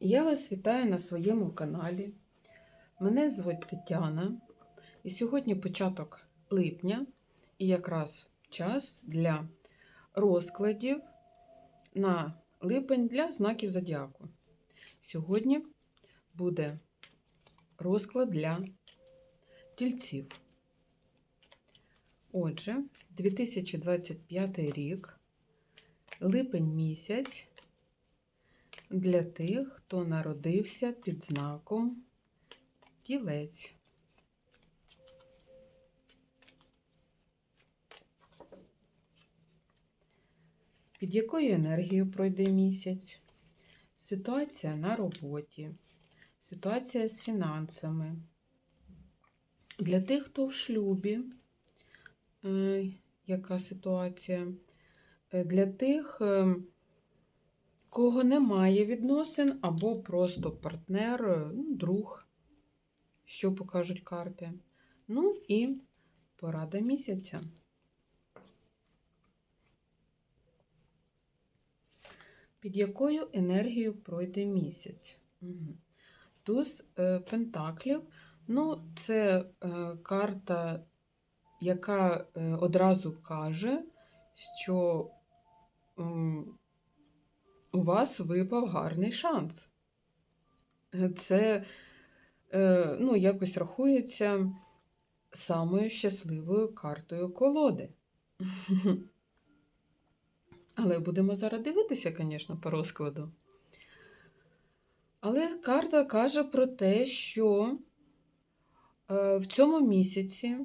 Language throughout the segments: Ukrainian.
Я вас вітаю на своєму каналі. Мене звуть Тетяна, і сьогодні початок липня, і якраз час для розкладів на липень для знаків зодіаку. Сьогодні буде розклад для тільців. Отже, 2025 рік, липень місяць для тих, хто народився під знаком тілець. Під якою енергією пройде місяць? Ситуація на роботі, ситуація з фінансами. Для тих, хто в шлюбі, е, яка ситуація? Е, Для тих, е, кого немає відносин, або просто партнер, е, ну, друг, що покажуть карти. Ну і порада місяця. Під якою енергією пройде місяць? Туз е, Пентаклів. Ну, це е, карта, яка одразу каже, що у вас випав гарний шанс. Це е, ну, якось рахується самою щасливою картою колоди. Але будемо зараз дивитися, звісно, по розкладу. Але карта каже про те, що е, в цьому місяці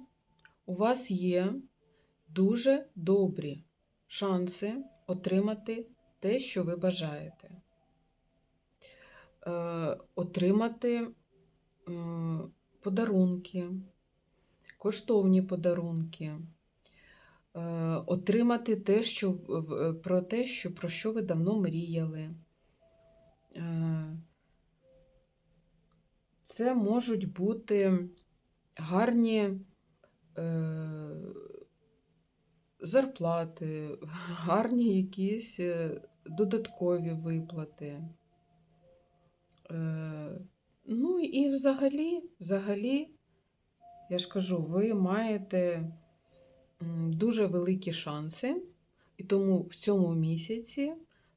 у вас є дуже добрі шанси отримати те, що ви бажаєте. Е, Отримати подарунки, коштовні подарунки, е, отримати те, що, про те, що, про що ви давно мріяли. Е, Це можуть бути гарні е, зарплати, гарні якісь е, додаткові виплати. Е, Ну і взагалі, взагалі, я ж кажу, ви маєте дуже великі шанси, і тому в цьому місяці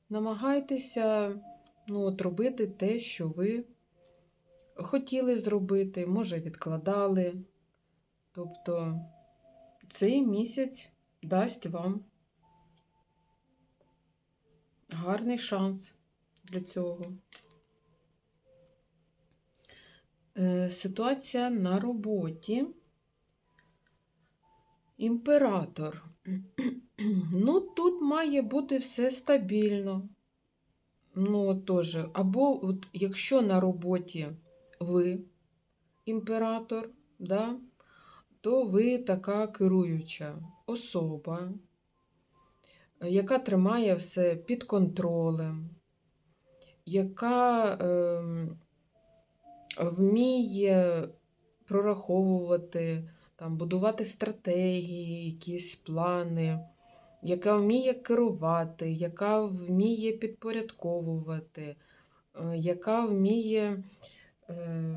намагайтеся ну, от робити те, що ви хотіли зробити, може, відкладали. Тобто цей місяць дасть вам гарний шанс для цього. Е, Ситуація на роботі. Імператор. Ну, тут має бути все стабільно. Ну, теж. Або от, якщо на роботі ви імператор, да, то ви така керуюча особа, яка тримає все під контролем, яка ем, вміє прораховувати, там, будувати стратегії, якісь плани, яка вміє керувати, яка вміє підпорядковувати, е, яка вміє е,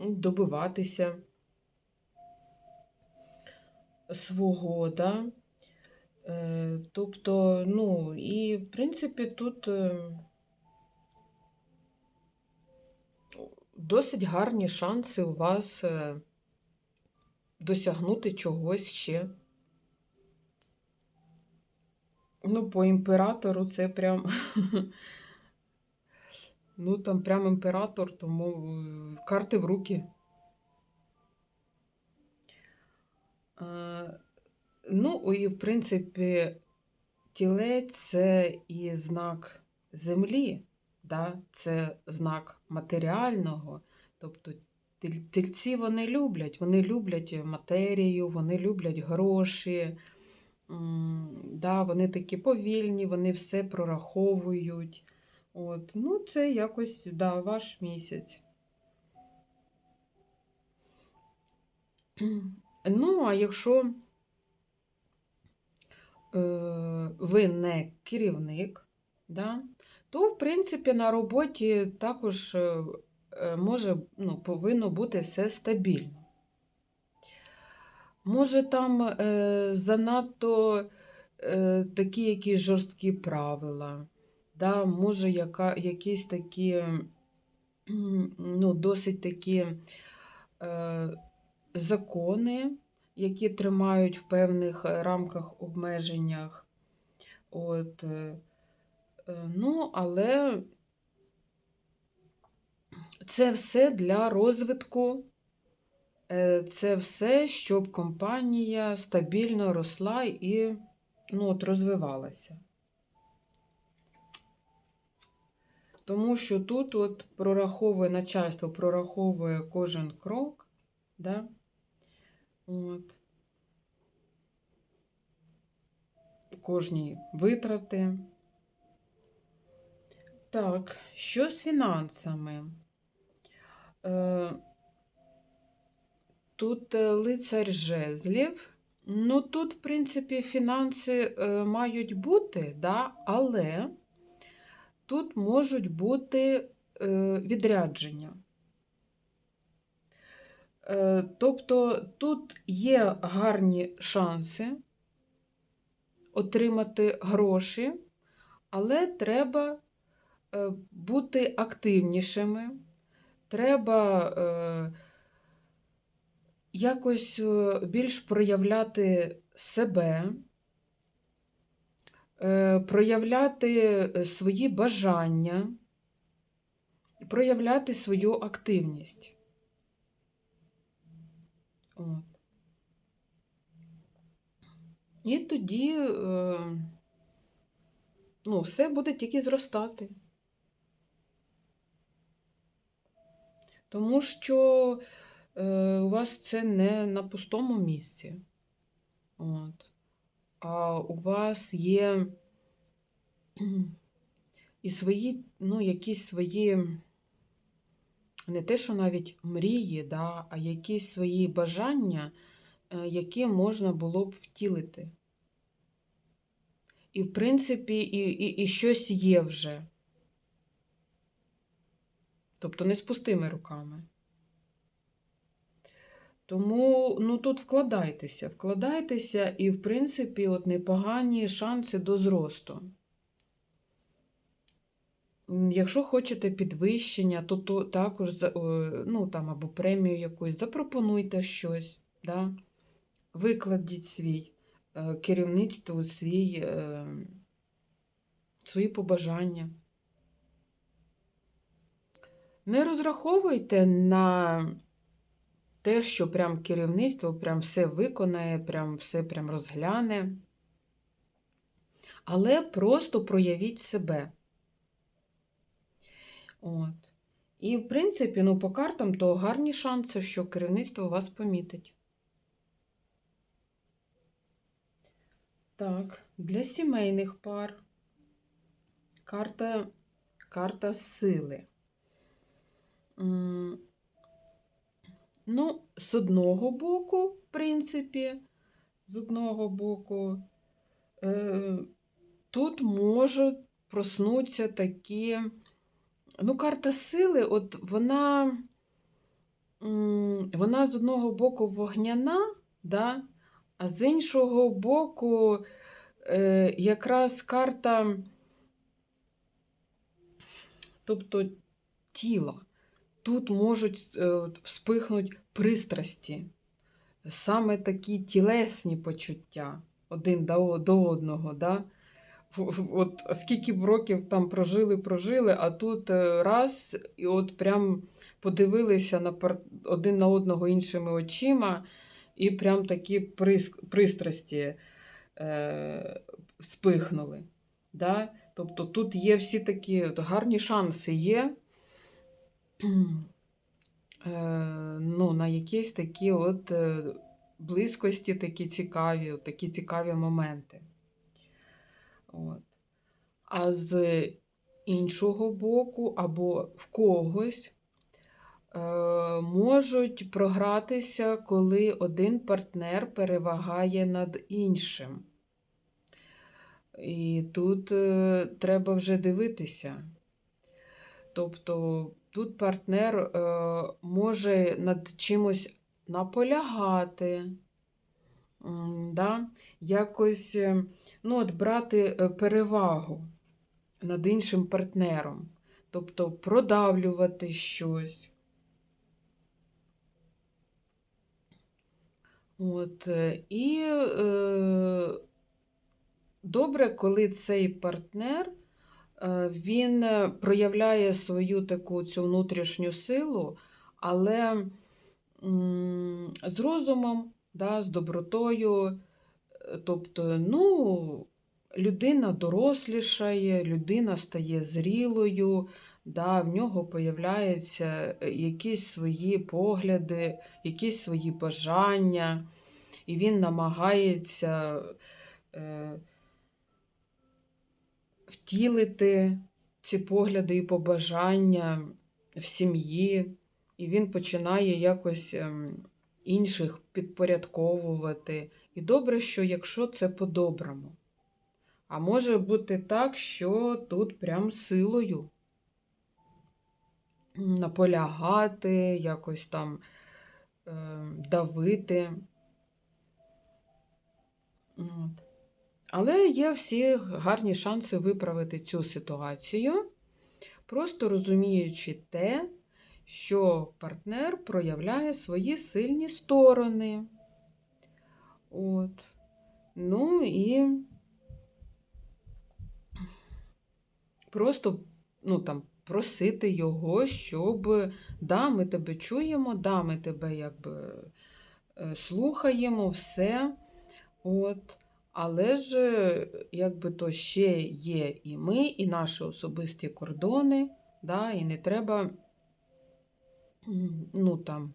добиватися свого, да? Е, Тобто, ну, і, в принципі, тут е, досить гарні шанси у вас е, досягнути чогось ще. Ну, по імператору це прям. Ну, там прям імператор, тому е, карти в руки. Е, Ну, і в принципі, тілець це і знак землі, да? це знак матеріального. Тобто тіль- тільці вони люблять, вони люблять матерію, вони люблять гроші. Да, вони такі повільні, вони все прораховують. От. Ну, це якось да, ваш місяць. Ну, а якщо ви не керівник, да, то, в принципі, на роботі також е, е, може, ну, повинно бути все стабільно. Може, там е, занадто е, такі якісь жорсткі правила, да, може, яка, якісь такі, ну, досить такі е, закони, які тримають в певних е, рамках, обмеженнях. От, е, е, ну, але це все для розвитку. Е, Це все, щоб компанія стабільно росла і ну, от, розвивалася. Тому що тут от прораховує начальство, прораховує кожен крок, да? от. кожні витрати. Так, що з фінансами? Е, Тут е, лицар жезлів. Ну, тут, в принципі, фінанси е, мають бути, да, але тут можуть бути е, відрядження. Е, тобто тут є гарні шанси отримати гроші, але треба е, бути активнішими, треба якось більш проявляти себе, проявляти е, свої бажання, проявляти свою активність. От. І тоді е, ну, все буде тільки зростати. Тому що е, у вас це не на пустому місці. От. У вас є і свої, ну, якісь свої, не те, що навіть мрії, да, а якісь свої бажання, е, які можна було б втілити. І, в принципі, і, і, і щось є вже. Тобто не з пустими руками. Тому ну, тут вкладайтеся, вкладайтеся і, в принципі, от непогані шанси до зросту. Якщо хочете підвищення, то, то також ну, там, або премію якусь, запропонуйте щось, да? викладіть свій е, керівництву свій, е, свої побажання. Не розраховуйте на те, що прям керівництво прям все виконає, прям все прям розгляне. Але просто проявіть себе. От. І, в принципі, ну, по картам то гарні шанси, що керівництво вас помітить. Так, для сімейних пар карта, карта сили. Ну, з одного боку, в принципі, з одного боку, е, тут можуть проснутися такі. Ну, карта сили, от вона, вона з одного боку вогняна, да? а з іншого боку, е, якраз карта, тобто тіла. Тут можуть е, вспихнути пристрасті, саме такі тілесні почуття один до, одного. Да? От скільки б років там прожили, прожили, а тут е, раз, і от прям подивилися на один на одного іншими очима, і прям такі прис- пристрасті е, вспихнули. Да? Тобто тут є всі такі от гарні шанси є. Е, ну, на якісь такі от е, близькості, такі цікаві, такі цікаві моменти. От. А з іншого боку, або в когось е, можуть програтися, коли один партнер перевагає над іншим. І тут треба вже дивитися. Тобто тут партнер е, може над чимось наполягати, да? якось е, ну, от брати е, перевагу над іншим партнером, тобто продавлювати щось. От, е, і е, добре, коли цей партнер він е, проявляє свою таку цю внутрішню силу, але з розумом, да, з добротою. Е, Тобто, ну, людина дорослішає, людина стає зрілою, да, в нього появляються е, якісь свої погляди, якісь свої бажання, і він намагається е, втілити ці погляди і побажання в сім'ї, і він починає якось ем, інших підпорядковувати. І добре, що якщо це по-доброму. А може бути так, що тут прям силою наполягати, якось там е, давити. От. Але є всі гарні шанси виправити цю ситуацію, просто розуміючи те, що партнер проявляє свої сильні сторони. От. Ну і просто ну, там, просити його, щоб да, ми тебе чуємо, да, ми тебе якби е, слухаємо, все. От. Але ж, якби то ще є і ми, і наші особисті кордони, да, і не треба ну, там,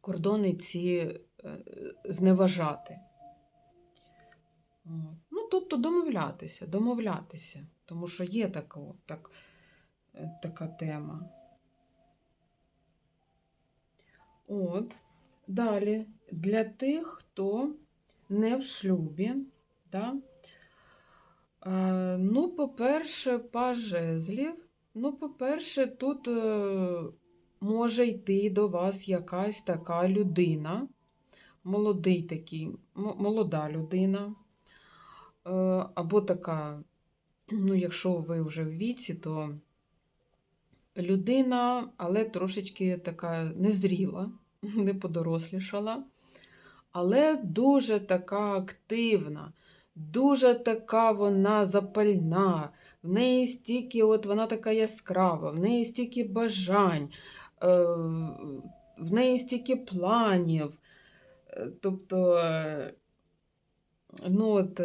кордони ці е, зневажати. Ну, тобто домовлятися, домовлятися, тому що є така, так, е, така тема. От, далі, для тих, хто не в шлюбі, да? е, ну, по-перше, паж жезлів, ну, по-перше, тут е, може йти до вас якась така людина, молодий такий, молода людина. Е, Або така, ну, якщо ви вже в віці, то людина, але трошечки така незріла, не подорослішала, але дуже така активна, дуже така вона запальна, в неї стільки, от вона така яскрава, в неї стільки бажань, е, в неї стільки планів. Е, Тобто, е, ну от.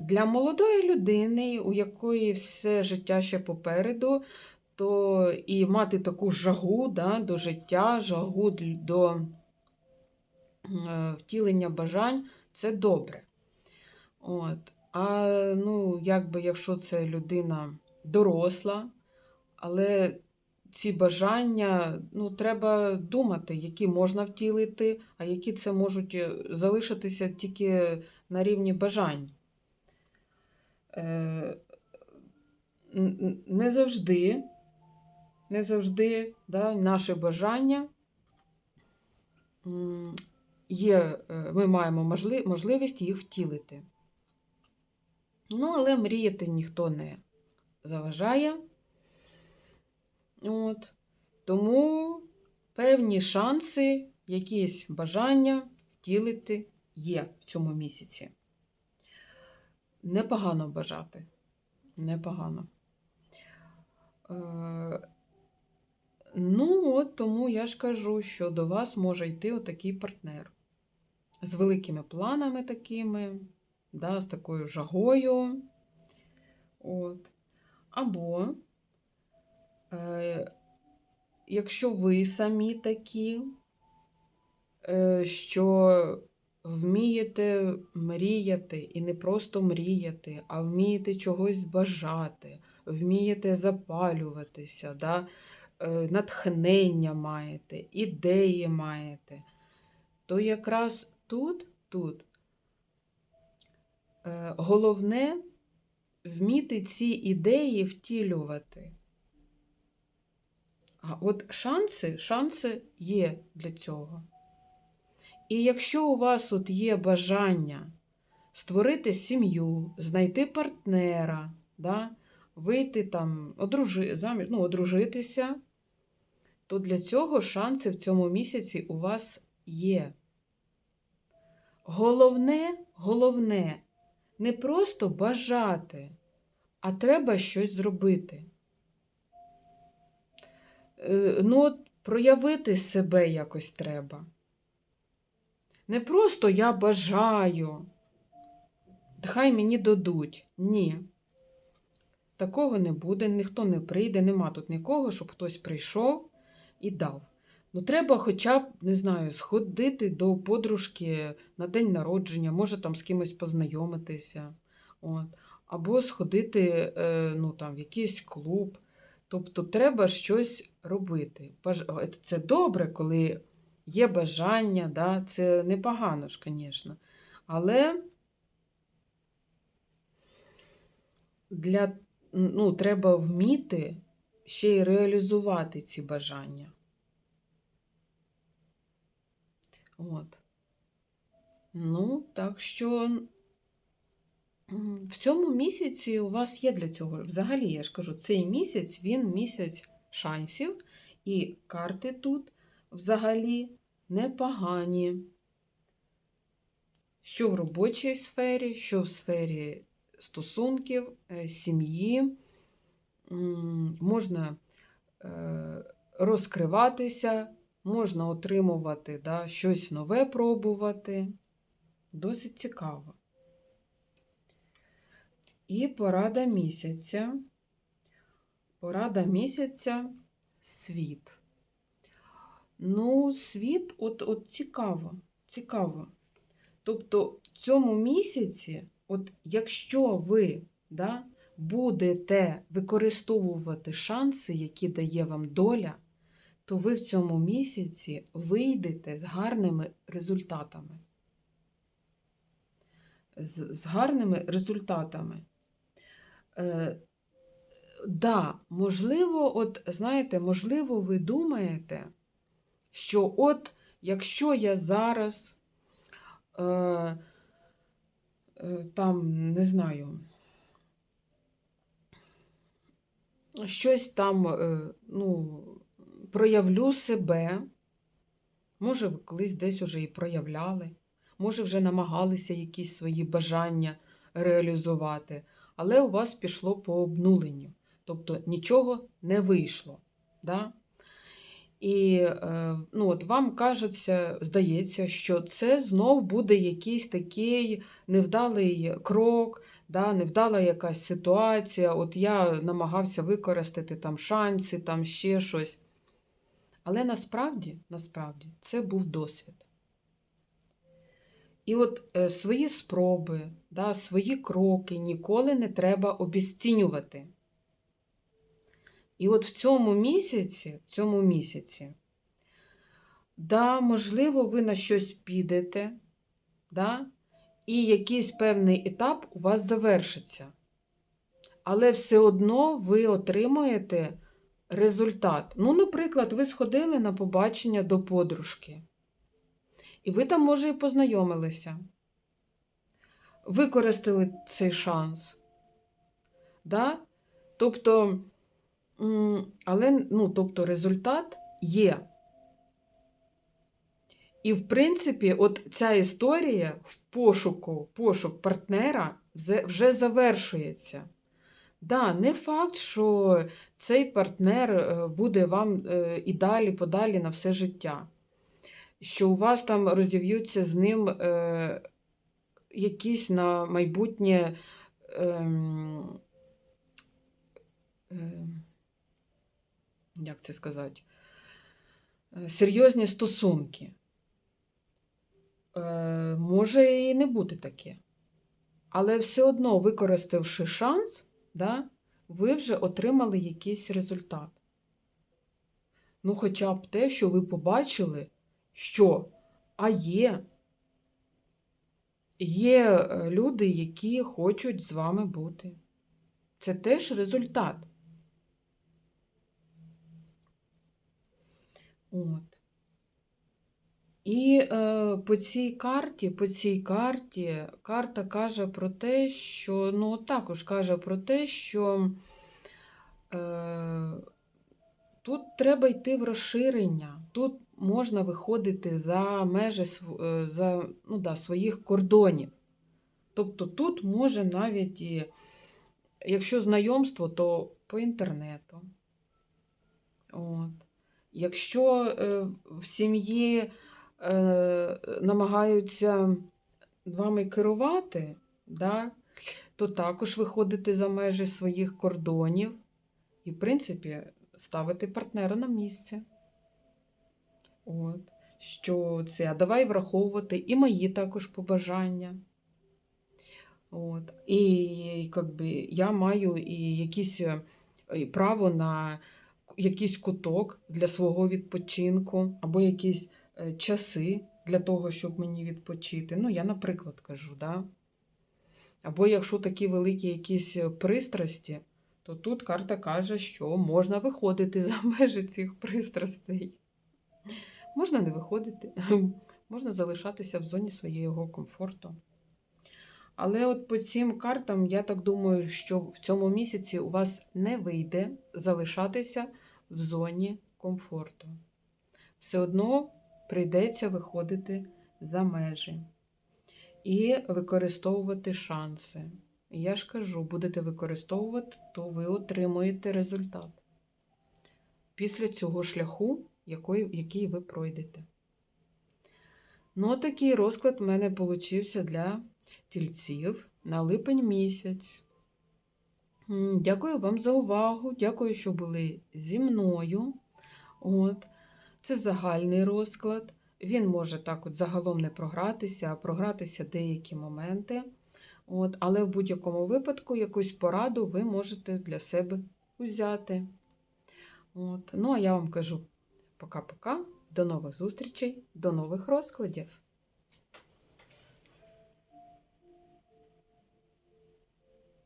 для молодої людини, у якої все життя ще попереду, то і мати таку жагу да, до життя, жагу до втілення бажань це добре. От. А ну, якби, якщо це людина доросла, але ці бажання, ну, треба думати, які можна втілити, а які це можуть е, залишитися тільки на рівні бажань. Е, не завжди, не завжди да, наше бажання є, е, ми маємо можливість їх втілити. Ну, але мріяти ніхто не заважає. От. Тому певні шанси, якісь бажання втілити є в цьому місяці. Непогано бажати. Непогано. Е, ну, от тому я ж кажу, що до вас може йти отакий партнер. З великими планами такими, да, з такою жагою. От. Або, е, якщо ви самі такі, е, що вмієте мріяти, і не просто мріяти, а вмієте чогось бажати, вмієте запалюватися, да? е, натхнення маєте, ідеї маєте, то якраз тут, тут головне вміти ці ідеї втілювати. А от шанси, шанси є для цього. І якщо у вас от є бажання створити сім'ю, знайти партнера, да, вийти там, одружи, заміж, ну, одружитися, то для цього шанси в цьому місяці у вас є. Головне, головне, не просто бажати, а треба щось зробити. Е, Ну, проявити себе якось треба. Не просто я бажаю, хай мені дадуть. Ні. Такого не буде, ніхто не прийде, нема тут нікого, щоб хтось прийшов і дав. Ну, треба хоча б, не знаю, сходити до подружки на день народження, може там з кимось познайомитися. От. Або сходити е, ну, там, в якийсь клуб. Тобто треба щось робити. Це добре, коли є бажання, да? це непогано ж, звісно. Але для, ну, треба вміти ще й реалізувати ці бажання. От. Ну, так що в цьому місяці у вас є для цього. Взагалі, я ж кажу, цей місяць він місяць шансів, і карти тут взагалі непогані. Що в робочій сфері, що в сфері стосунків, е, сім'ї. Можна е, розкриватися, можна отримувати да, щось нове пробувати. Досить цікаво. І порада місяця. Порада місяця світ. Ну, світ, от, от цікаво, цікаво. Тобто, в цьому місяці, от якщо ви да, будете використовувати шанси, які дає вам доля, то ви в цьому місяці вийдете з гарними результатами. З, з гарними результатами. Е, да, можливо, от знаєте, можливо, ви думаєте, що от якщо я зараз е, е, там, не знаю, щось там, е, ну, проявлю себе, може, ви колись десь уже і проявляли, може, вже намагалися якісь свої бажання реалізувати, але у вас пішло по обнуленню, тобто нічого не вийшло. Да? І е, ну, от вам кажеться, здається, що це знов буде якийсь такий невдалий крок, да, невдала якась ситуація. От я намагався використати там шанси, там ще щось. Але насправді, насправді це був досвід. І от е, свої спроби, да, свої кроки ніколи не треба обіцінювати. І от в цьому місяці, в цьому місяці, да, можливо, ви на щось підете, да, і якийсь певний етап у вас завершиться. Але все одно ви отримуєте результат. Ну, наприклад, ви сходили на побачення до подружки. І ви там, може, і познайомилися. Використали цей шанс. Да? Тобто, але ну, тобто результат є. І, в принципі, от ця історія в пошуку, пошук партнера вже- завершується. Да, не факт, що цей партнер е, буде вам е, і далі, подалі на все життя. Що у вас там розів'ються з ним е, якісь на майбутнє ем, ем, як це сказати, серйозні стосунки. Може і не бути таке. Але все одно, використавши шанс, да, ви вже отримали якийсь результат. Ну, хоча б те, що ви побачили, що а є. є е, люди, які хочуть з вами бути. Це теж результат. От. І е, по цій карті, по цій карті, карта каже про те, що ну, також каже про те, що е, тут треба йти в розширення, тут можна виходити за межі е, за, ну, да, своїх кордонів. Тобто тут може навіть, і, якщо знайомство, то по інтернету. От. Якщо е, в сім'ї е, намагаються вами керувати, да, то також виходити за межі своїх кордонів і, в принципі, ставити партнера на місце. От. Що це, а давай враховувати і мої також побажання. От. І якби, я маю і якісь е, і право на якийсь куток для свого відпочинку, або якісь часи для того, щоб мені відпочити. Ну, я, наприклад, кажу, да? Або якщо такі великі якісь е, пристрасті, то тут карта каже, що можна виходити за межі цих пристрастей. Можна не виходити, можна залишатися в зоні своєго комфорту. Але от по цим картам, я так думаю, що в цьому місяці у вас не вийде залишатися в зоні комфорту. Все одно прийдеться виходити за межі і використовувати шанси. Я ж кажу, будете використовувати, то ви отримуєте результат після цього шляху, який ви пройдете. Ну, такий розклад в мене получився для тільців на липень місяць. Дякую вам за увагу. Дякую, що були зі мною. От. Це загальний розклад. Він може так от загалом не програтися, а програтися деякі моменти. От. Але в будь-якому випадку якусь пораду ви можете для себе узяти. От. Ну, а я вам кажу пока-пока. До нових зустрічей, до нових розкладів.